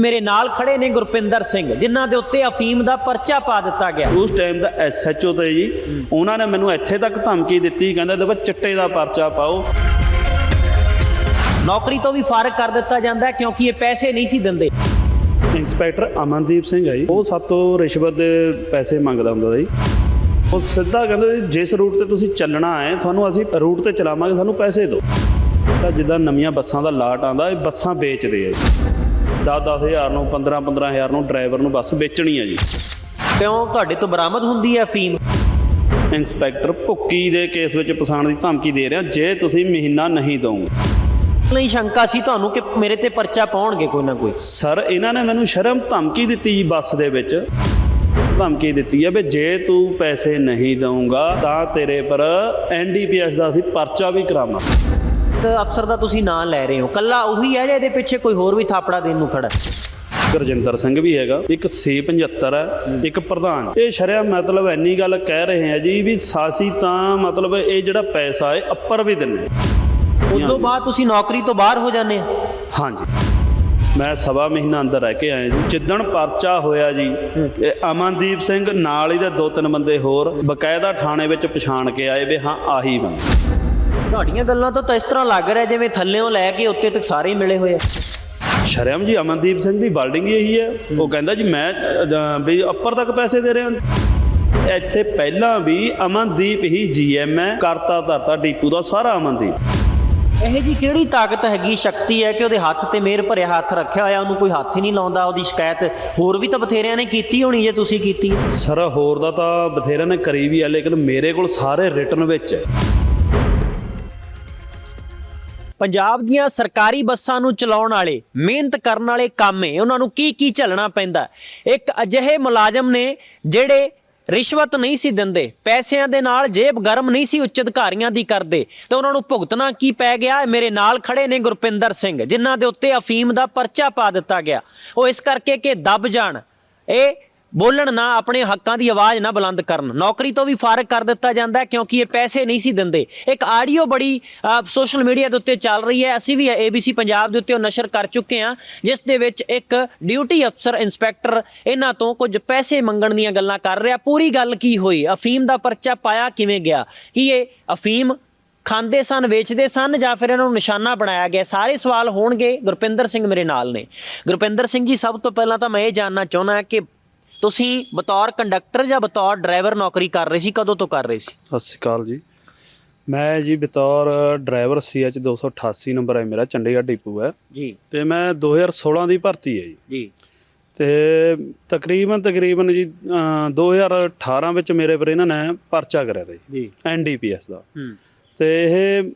ਮੇਰੇ ਨਾਲ ਖੜੇ ਨੇ ਗੁਰਪਿੰਦਰ ਸਿੰਘ ਜਿਨ੍ਹਾਂ ਦੇ ਉੱਤੇ ਅਫੀਮ ਦਾ ਪਰਚਾ ਪਾ ਦਿੱਤਾ ਗਿਆ। ਉਸ ਟਾਈਮ ਦਾ ਐਸਐਚਓ ਤੇ ਜੀ ਉਹਨਾਂ ਨੇ ਮੈਨੂੰ ਇੱਥੇ ਤੱਕ ਧਮਕੀ ਦਿੱਤੀ ਕਹਿੰਦੇ ਦੇਖੋ ਚਿੱਟੇ ਦਾ ਪਰਚਾ ਪਾਓ। ਨੌਕਰੀ ਤੋਂ ਵੀ ਫਾਰਗ ਕਰ ਦਿੱਤਾ ਜਾਂਦਾ ਕਿਉਂਕਿ ਇਹ ਪੈਸੇ ਨਹੀਂ ਸੀ ਦਿੰਦੇ। ਇੰਸਪੈਕਟਰ ਅਮਨਦੀਪ ਸਿੰਘ ਹੈ ਜੀ ਉਹ ਸਾਤੋਂ ਰਿਸ਼ਵਤ ਦੇ ਪੈਸੇ ਮੰਗਦਾ ਹੁੰਦਾ ਸੀ ਉਹ ਸਿੱਧਾ ਕਹਿੰਦੇ ਜਿਸ ਰੂਟ ਤੇ ਤੁਸੀਂ ਚੱਲਣਾ ਹੈ ਤੁਹਾਨੂੰ ਅਸੀਂ ਰੂਟ ਤੇ ਚਲਾਵਾਂਗੇ ਸਾਨੂੰ ਪੈਸੇ ਦਿਓ। ਤਾਂ ਜਿੱਦਾਂ ਨਵੀਆਂ ਬੱਸਾਂ ਦਾ ਲਾਟ ਆਂਦਾ ਇਹ ਬੱਸਾਂ ਵੇਚਦੇ ਆ ਜੀ। 10 ਹਜ਼ਾਰ ਨੂੰ 15 15000 ਨੂੰ ਡਰਾਈਵਰ ਨੂੰ ਬੱਸ ਵੇਚਣੀ ਹੈ ਜੀ। ਕਿਉਂ? ਤੁਹਾਡੇ ਤੋਂ ਬਰਾਮਦ ਹੁੰਦੀ ਹੈ ਅਫੀਮ ਇੰਸਪੈਕਟਰ ਭੁੱਕੀ ਦੇ ਕੇਸ ਵਿੱਚ ਫਸਾਉਣ ਦੀ ਧਮਕੀ ਦੇ ਰਿਹਾ। ਜੇ ਤੁਸੀਂ ਮਹੀਨਾ ਨਹੀਂ ਦੋਗੇ ਲਈ ਸ਼ੰਕਾ ਸੀ ਤੁਹਾਨੂੰ ਕਿ ਮੇਰੇ ਤੇ ਪਰਚਾ ਪਾਉਣਗੇ ਕੋਈ ਨਾ ਕੋਈ। ਸਰ ਇਹਨਾਂ ਨੇ ਮੈਨੂੰ ਸ਼ਰਮ ਧਮਕੀ ਦਿੱਤੀ ਜੀ ਬੱਸ ਦੇ ਵਿੱਚ। ਧਮਕੀ ਦਿੱਤੀ ਹੈ ਵੀ ਜੇ ਤੂੰ ਪੈਸੇ ਨਹੀਂ ਦਊਂਗਾ ਤਾਂ ਤੇਰੇ ਪਰ ਐਨਡੀਪੀਐਸ ਦਾ ਅਸੀਂ ਪਰਚਾ ਵੀ ਕਰਾਵਾਂਗੇ। ਅਫਸਰ ਦਾ ਤੁਸੀਂ ਨਾਂ ਲੈ ਰਹੇ ਹੋ। ਕੱਲਾ ਉਹੀ ਹੈ ਜਾਂ ਇਹਦੇ ਪਿੱਛੇ ਕੋਈ ਹੋਰ ਵੀ ਥਾਪੜਾ ਦੇਣ ਨੂੰ ਖੜਾ? ਗੁਰਜਿੰਦਰ ਸਿੰਘ ਵੀ ਹੈਗਾ ਇੱਕ C75 ਹੈ ਇੱਕ ਪ੍ਰਧਾਨ। ਇਹ ਸ਼ਰਿਆ ਮਤਲਬ ਇੰਨੀ ਗੱਲ ਕਹਿ ਰਹੇ ਆ ਜੀ ਵੀ ਸਾਸੀ ਤਾਂ ਮਤਲਬ ਇਹ ਜਿਹੜਾ ਪੈਸਾ ਹੈ ਅੱਪਰ ਵੀ ਦਿੰਨੇ ਉਸ ਤੋਂ ਬਾਅਦ ਤੁਸੀਂ ਨੌਕਰੀ ਤੋਂ ਬਾਹਰ ਹੋ ਜਾਂਦੇ ਆ ਹਾਂਜੀ। ਮੈਂ ਸਵਾ ਮਹੀਨਾ ਅੰਦਰ ਰਹਿ ਕੇ ਆਇਆ ਜੀ। ਜਿੱਦਣ ਪਰਚਾ ਹੋਇਆ ਜੀ ਇਹ ਅਮਨਦੀਪ ਸਿੰਘ ਨਾਲ ਹੀ ਦੇ ਦੋ ਤਿੰਨ ਬੰਦੇ ਹੋਰ ਬਕਾਇਦਾ ਥਾਣੇ ਵਿੱਚ ਪਛਾਣ ਕੇ ਆਏ ਵੀ ਹਾਂ ਆਹੀ ਬੰਦੇ। ਤੁਹਾਡੀਆਂ ਗੱਲਾਂ ਤੋਂ ਤਾਂ ਇਸ ਤਰ੍ਹਾਂ ਲੱਗ ਰਿਹਾ ਜਿਵੇਂ ਥੱਲਿਓਂ ਲੈ ਕੇ ਉੱਤੇ ਤੱਕ ਸਾਰੇ ਹੀ ਮਿਲੇ ਹੋਏ ਆ। ਸ਼ਰਮ ਜੀ ਅਮਨਦੀਪ ਸਿੰਘ ਦੀ ਬਿਲਡਿੰਗ ਇਹੀ ਹੈ। ਉਹ ਕਹਿੰਦਾ ਜੀ ਮੈਂ ਅ, ਵੀ ਉੱਪਰ ਤੱਕ ਪੈਸੇ ਦੇ ਰਿਹਾ। ਇੱਥੇ ਪਹਿਲਾਂ ਵੀ ਅਮਨਦੀਪ ਹੀ ਜੀਐਮ ਹੈ ਕਰਤਾ ਧਰਤਾ ਡੀਪੂ ਦਾ ਸਾਰਾ ਅਮਨਦੀਪ। ਇਹ ਜੀ ਕਿਹੜੀ ਤਾਕਤ ਹੈਗੀ ਸ਼ਕਤੀ ਹੈ ਕਿ ਉਹਦੇ ਹੱਥ ਤੇ ਮਿਹਰ ਭਰਿਆ ਹੱਥ ਰੱਖਿਆ ਹੋਇਆ ਉਹਨੂੰ ਕੋਈ ਹੱਥ ਹੀ ਨਹੀਂ ਲਾਉਂਦਾ ਉਹਦੀ ਸ਼ਿਕਾਇਤ। ਹੋਰ ਵੀ ਤਾਂ ਬਥੇਰਿਆਂ ਨੇ ਕੀਤੀ ਹੋਣੀ ਜੇ ਤੁਸੀਂ ਕੀਤੀ। ਹੈ। ਸਰ ਹੋਰ ਦਾ ਤਾਂ ਬਥੇਰਿਆਂ ਨੇ ਕਰੀ ਵੀ ਹੈ ਲੇਕਿਨ ਮੇਰੇ ਕੋਲ ਸਾਰੇ ਰਿਟਰਨ ਵਿੱਚ। ਹੈ ਪੰਜਾਬ ਦੀਆਂ ਸਰਕਾਰੀ ਬੱਸਾਂ ਨੂੰ ਚਲਾਉਣ ਵਾਲੇ, ਮਿਹਨਤ ਕਰਨ ਵਾਲੇ ਕਾਮੇ ਉਹਨਾਂ ਨੂੰ ਕੀ ਕੀ ਝੱਲਣਾ ਪੈਂਦਾ? ਇੱਕ ਅਜਿਹੇ ਮੁਲਾਜ਼ਮ ਨੇ ਜਿਹੜੇ ਰਿਸ਼ਵਤ ਨਹੀਂ ਸੀ ਦਿੰਦੇ, ਪੈਸਿਆਂ ਦੇ ਨਾਲ ਜੇਬ ਗਰਮ ਨਹੀਂ ਸੀ, ਉੱਚ ਅਧਿਕਾਰੀਆਂ ਦੀ ਕਰਦੇ। ਤਾਂ ਉਹਨਾਂ ਨੂੰ ਭੁਗਤਣਾ ਕੀ ਪੈ ਗਿਆ? ਮੇਰੇ ਨਾਲ ਖੜੇ ਨੇ ਗੁਰਪਿੰਦਰ ਸਿੰਘ, ਜਿਨ੍ਹਾਂ ਦੇ ਉੱਤੇ ਅਫੀਮ ਦਾ ਪਰਚਾ ਪਾ ਦਿੱਤਾ ਗਿਆ। ਉਹ ਇਸ ਕਰਕੇ ਕਿ ਦੱਬ ਜਾਣ। ਇਹ ਬੋਲਣ ਨਾ, ਆਪਣੇ ਹੱਕਾਂ ਦੀ ਆਵਾਜ਼ ਨਾ ਬੁਲੰਦ ਕਰਨ। ਨੌਕਰੀ ਤੋਂ ਵੀ ਫਾਰਗ ਕਰ ਦਿੱਤਾ ਜਾਂਦਾ ਹੈ, ਕਿਉਂਕਿ ਇਹ ਪੈਸੇ ਨਹੀਂ ਸੀ ਦਿੰਦੇ। ਇੱਕ ਆਡੀਓ ਬੜੀ ਸੋਸ਼ਲ ਮੀਡੀਆ ਦੇ ਉੱਤੇ ਚੱਲ ਰਹੀ ਹੈ। ਅਸੀਂ ਵੀ ABC ਪੰਜਾਬ ਦੇ ਉੱਤੇ ਉਹ ਨਸ਼ਰ ਕਰ ਚੁੱਕੇ ਹਾਂ, ਜਿਸ ਦੇ ਵਿੱਚ ਇੱਕ ਡਿਊਟੀ ਅਫਸਰ ਇੰਸਪੈਕਟਰ ਇਹਨਾਂ ਤੋਂ ਕੁਝ ਪੈਸੇ ਮੰਗਣ ਦੀਆਂ ਗੱਲਾਂ ਕਰ ਰਿਹਾ। ਪੂਰੀ ਗੱਲ ਕੀ ਹੋਈ? ਅਫੀਮ ਦਾ ਪਰਚਾ ਪਾਇਆ ਕਿਵੇਂ ਗਿਆ? ਕਿ ਇਹ ਅਫੀਮ ਖਾਂਦੇ ਸਨ, ਵੇਚਦੇ ਸਨ, ਜਾਂ ਫਿਰ ਇਹਨਾਂ ਨੂੰ ਨਿਸ਼ਾਨਾ ਬਣਾਇਆ ਗਿਆ? ਸਾਰੇ ਸਵਾਲ ਹੋਣਗੇ। ਗੁਰਪਿੰਦਰ ਸਿੰਘ ਮੇਰੇ ਨਾਲ ਨੇ। ਗੁਰਪਿੰਦਰ ਸਿੰਘ ਜੀ, ਸਭ ਤੋਂ ਪਹਿਲਾਂ ਤਾਂ ਮੈਂ ਇਹ ਜਾਨਣਾ ਚਾਹੁੰਦਾ ਕਿ ਤੁਸੀਂ ਬਤੌਰ ਕੰਡਕਟਰ ਜਾਂ ਬਤੌਰ ਡਰਾਈਵਰ ਨੌਕਰੀ ਕਰ ਰਹੇ ਸੀ ਕਦੋਂ ਤੋਂ ਕਰ ਰਹੇ ਸੀ? ਸਤਿ ਸ਼੍ਰੀ ਅਕਾਲ ਜੀ। ਮੈਂ ਜੀ ਬਤੌਰ ਡਰਾਈਵਰ ਸੀਐਚ 288 ਨੰਬਰ ਹੈ ਮੇਰਾ ਚੰਡੀਗੜ੍ਹ ਡਿਪੂ ਹੈ। ਜੀ। ਤੇ ਮੈਂ 2016 ਦੀ ਭਰਤੀ ਹੈ ਜੀ। ਜੀ। ਤੇ ਤਕਰੀਬਨ ਤਕਰੀਬਨ ਜੀ ਅਹ, 2018 ਵਿੱਚ ਮੇਰੇ ਪਰ ਇਹਨਾਂ ਨੇ ਪਰਚਾ ਕਰਿਆ ਤਾ ਜੀ। ਜੀ। ਐਨਡੀਪੀਐਸ ਦਾ। ਹੂੰ। ਤੇ ਇਹ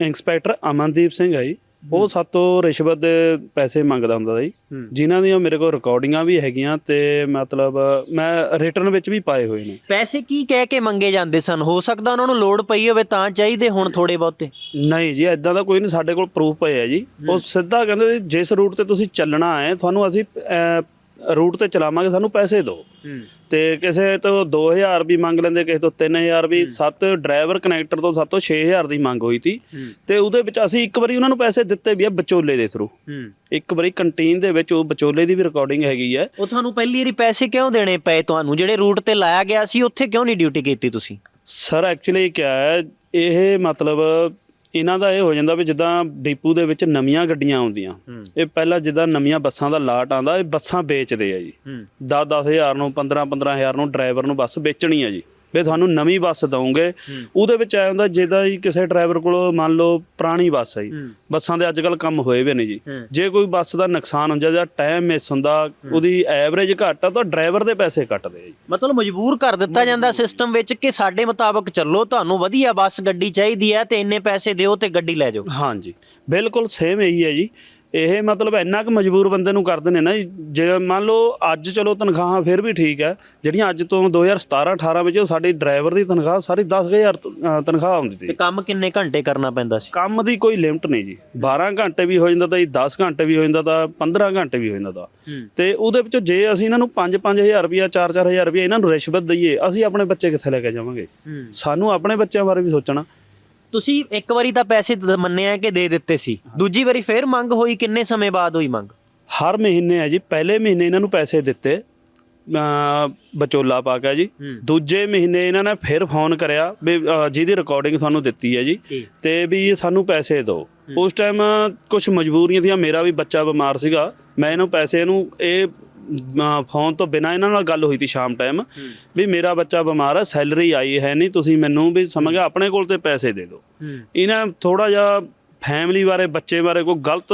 ਇੰਸਪੈਕਟਰ ਅਮਨਦੀਪ ਸਿੰਘ ਹੈ ਜੀ। ਉਹ ਸਾਤੋਂ ਰਿਸ਼ਵਤ ਦੇ ਪੈਸੇ ਮੰਗਦਾ ਹੁੰਦਾ ਸੀ। ਜਿਨ੍ਹਾਂ ਦੀਆਂ ਮੇਰੇ ਕੋਲ ਰਿਕਾਰਡਿੰਗਾਂ ਵੀ ਹੈਗੀਆਂ ਤੇ ਮਤਲਬ ਮੈਂ ਰਿਟਰਨ ਵਿੱਚ ਵੀ ਪਾਏ ਹੋਏ ਨੇ। ਪੈਸੇ ਕੀ ਕਹਿ ਕੇ ਮੰਗੇ ਜਾਂਦੇ ਸਨ? ਹੋ ਸਕਦਾ ਉਹਨਾਂ ਨੂੰ ਲੋੜ ਪਈ ਹੋਵੇ ਤਾਂ ਚਾਹੀਦੇ ਹੁਣ ਥੋੜੇ ਬਹੁਤੇ। ਨਹੀਂ ਜੀ ਐਦਾਂ ਦਾ ਕੋਈ ਨਹੀਂ ਸਾਡੇ ਕੋਲ ਪ੍ਰੂਫ ਪਏ ਹੈ ਜੀ। ਉਹ ਸਿੱਧਾ ਕਹਿੰਦੇ ਜਿਸ ਰੂਟ ਤੇ ਤੁਸੀਂ ਚੱਲਣਾ ਹੈ ਤੁਹਾਨੂੰ ਅਸੀਂ ਰੂਟ ਤੇ ਚਲਾਵਾਂਗੇ ਸਾਨੂੰ ਪੈਸੇ ਦਿਓ ਤੇ ਕਿਸੇ ਤੋਂ 2000 ਵੀ ਮੰਗ ਲੈਂਦੇ ਕਿਸੇ ਤੋਂ 3000 ਵੀ ਸੱਤ ਡਰਾਈਵਰ ਕਨੈਕਟਰ ਤੋਂ ਸੱਤ ਤੋਂ 6000 ਦੀ ਮੰਗ ਹੋਈ ਹੂੰ। ਤੇ ਉਹਦੇ ਵਿੱਚ ਅਸੀਂ ਇੱਕ ਵਾਰੀ ਉਹਨਾਂ ਨੂੰ ਪੈਸੇ ਦਿੱਤੇ ਵੀ ਆ ਵਿਚੋਲੇ ਦੇ ਥਰੂ ਇੱਕ ਵਾਰੀ ਕੰਟੀਨ ਦੇ ਵਿੱਚ ਉਹ ਵਿਚੋਲੇ ਦੀ ਵੀ ਰਿਕਾਰਡਿੰਗ ਹੈਗੀ ਹੈ ਉਹ ਤੁਹਾਨੂੰ ਪਹਿਲੀ ਵਾਰੀ ਪੈਸੇ ਕਿਉਂ ਦੇਣੇ ਪਏ ਤੁਹਾਨੂੰ? ਜਿਹੜੇ ਰੂਟ ਤੇ ਲਾਇਆ ਗਿਆ ਸੀ ਉੱਥੇ ਕਿਉਂ ਨਹੀਂ ਡਿਊਟੀ ਕੀਤੀ ਤੁਸੀਂ? ਸਰ ਐਕਚੁਅਲੀ ਕੀ ਹੈ ਇਹ ਮਤਲਬ ਇਹਨਾਂ ਦਾ ਇਹ ਹੋ ਜਾਂਦਾ ਵੀ ਜਿੱਦਾਂ ਡੀਪੂ ਦੇ ਵਿੱਚ ਨਵੀਆਂ ਗੱਡੀਆਂ ਆਉਂਦੀਆਂ ਇਹ ਪਹਿਲਾਂ ਜਿੱਦਾਂ ਨਵੀਆਂ ਬੱਸਾਂ ਦਾ ਲਾਟ ਆਂਦਾ ਇਹ ਬੱਸਾਂ ਵੇਚਦੇ ਆ ਜੀ। ਹੂੰ। 10 ਹਜ਼ਾਰ ਨੂੰ 15 15000 ਨੂੰ ਡਰਾਈਵਰ ਨੂੰ ਬੱਸ ਵੇਚਣੀ ਆ ਜੀ। ਵੀ ਤੁਹਾਨੂੰ ਨਵੀਂ ਬੱਸ ਦਵਾਂਗੇ ਉਹਦੇ ਵਿੱਚ ਆਇਆ ਹੁੰਦਾ ਜਿੱਦਾਂ ਜੀ ਕਿਸੇ ਡਰਾਈਵਰ ਕੋਲ ਮੰਨ ਲਓ ਪੁਰਾਣੀ ਬੱਸ ਹੈ ਜੀ ਹੂੰ। ਬੱਸਾਂ ਦੇ ਅੱਜ ਕੱਲ ਕੰਮ ਹੋਏ ਵੀ ਨੇ ਜੀ। ਹੂੰ। ਜੇ ਕੋਈ ਬੱਸ ਦਾ ਨੁਕਸਾਨ ਹੁੰਦਾ ਜਾਂ ਟਾਈਮ ਮਿਸ ਹੁੰਦਾ ਉਹਦੀ ਐਵਰੇਜ ਘੱਟ ਆ ਤਾਂ ਡਰਾਈਵਰ ਦੇ ਪੈਸੇ ਕੱਟਦੇ ਆ ਜੀ। ਮਤਲਬ ਮਜਬੂਰ ਕਰ ਦਿੱਤਾ ਜਾਂਦਾ ਸਿਸਟਮ ਵਿੱਚ ਕਿ ਸਾਡੇ ਮੁਤਾਬਕ ਚੱਲੋ ਤੁਹਾਨੂੰ ਵਧੀਆ ਬੱਸ ਗੱਡੀ ਚਾਹੀਦੀ ਹੈ ਤੇ ਇੰਨੇ ਪੈਸੇ ਦਿਓ ਤੇ ਗੱਡੀ ਲੈ ਜਾਓ। ਹਾਂਜੀ ਬਿਲਕੁਲ ਸੇਮ ਇਹੀ ਹੈ ਜੀ। ਇਹ ਮਤਲਬ ਇੰਨਾ ਕੁ ਮਜਬੂਰ ਬੰਦੇ ਨੂੰ ਕਰਦੇ ਨੇ ਨਾ ਜੀ, ਜੇ ਮੰਨ ਲਓ ਅੱਜ ਚਲੋ ਤਨਖਾਹਾਂ ਫਿਰ ਵੀ ਠੀਕ ਹੈ ਜਿਹੜੀਆਂ ਅੱਜ ਤੋਂ 2017 18 ਵਿੱਚ ਸਾਡੀ ਡਰਾਈਵਰ ਦੀ ਤਨਖਾਹ ਸਾਰੀ 10000 ਤ- ਅ, ਤਨਖਾਹ ਆਉਂਦੀ ਤੇ ਸੀ ਕੰਮ ਕਿੰਨੇ ਘੰਟੇ ਕਰਨਾ ਪੈਂਦਾ ਸੀ? ਕੰਮ ਦੀ ਕੋਈ ਲਿਮਟ ਨਹੀਂ ਜੀ। 12 ਘੰਟੇ ਵੀ ਹੋ ਜਾਂਦਾ ਤਾਂ ਜੀ 10 ਘੰਟੇ ਵੀ ਹੋ ਜਾਂਦਾ ਤਾਂ 15 ਘੰਟੇ ਵੀ ਹੋ ਜਾਂਦਾ ਤਾਂ। ਹੂੰ। ਤੇ ਉਹਦੇ ਵਿੱਚੋਂ ਜੇ ਅਸੀਂ ਇਹਨਾਂ ਨੂੰ 5-5000 ਰੁਪਇਆ 4-4000 ਰੁਪਇਆ ਇਹਨਾਂ ਨੂੰ ਰਿਸ਼ਵਤ ਦਈਏ ਅਸੀਂ ਆਪਣੇ ਬੱਚੇ ਕਿੱਥੇ ਲੈ ਕੇ ਜਾਵਾਂਗੇ? ਸਾਨੂੰ ਆਪਣੇ ਬੱਚਿਆਂ ਬਾਰੇ ਵੀ ਸੋਚਣਾ। ਤੁਸੀਂ ਇੱਕ ਵਾਰੀ ਤਾਂ ਪੈਸੇ ਦ- ਮੰਨਿਆ ਕਿ ਦੇ ਦਿੱਤੇ ਸੀ। ਦੂਜੀ ਵਾਰੀ ਫੇਰ ਮੰਗ ਹੋਈ ਕਿੰਨੇ ਸਮੇਂ ਬਾਅਦ ਹੋਈ ਮੰਗ? ਹਰ ਮਹੀਨੇ ਹੈ ਜੀ ਪਹਿਲੇ ਮਹੀਨੇ ਇਹਨਾਂ ਨੂੰ ਪੈਸੇ ਦਿੱਤੇ ਅ ਬਚੋਲਾ ਪਾ ਕੇ ਜੀ। ਹੂੰ। ਦੂਜੇ ਮਹੀਨੇ ਇਹਨਾਂ ਨੇ ਫਿਰ ਫੋਨ ਕਰਿਆ ਵੀ ਅ, ਜਿਹਦੀ ਰਿਕਾਰਡਿੰਗ ਸਾਨੂੰ ਦਿੱਤੀ ਹੈ ਜੀ। ਤੇ ਵੀ ਸਾਨੂੰ ਪੈਸੇ ਦਿਓ। ਉਸ ਟਾਈਮ ਕੁਝ ਮਜਬੂਰੀਆਂ ਸੀਆਂ ਮੇਰਾ ਵੀ ਬੱਚਾ ਬਿਮਾਰ ਸੀਗਾ ਮੈਂ ਇਹਨੂੰ ਪੈਸੇ ਇਹਨੂੰ ਇਹ ਫੋਨ ਤੋਂ ਬਿਨਾ ਇਹਨਾਂ ਨਾਲ ਗੱਲ ਹੋਈ ਸੀ ਸ਼ਾਮ ਟਾਈਮ ਵੀ ਮੇਰਾ ਬੱਚਾ ਬਿਮਾਰ ਹੈ ਸੈਲਰੀ ਆਈ ਹੈ ਨਹੀਂ ਤੁਸੀਂ ਮੈਨੂੰ ਵੀ ਸਮਝ ਆਪਣੇ ਕੋਲ ਤੇ ਪੈਸੇ ਦੇ ਦਿਓ। ਇਹਨਾਂ ਥੋੜਾ ਜਿਹਾ ਫੈਮਿਲੀ ਬਾਰੇ ਬੱਚੇ ਬਾਰੇ ਕੋਈ ਗਲਤ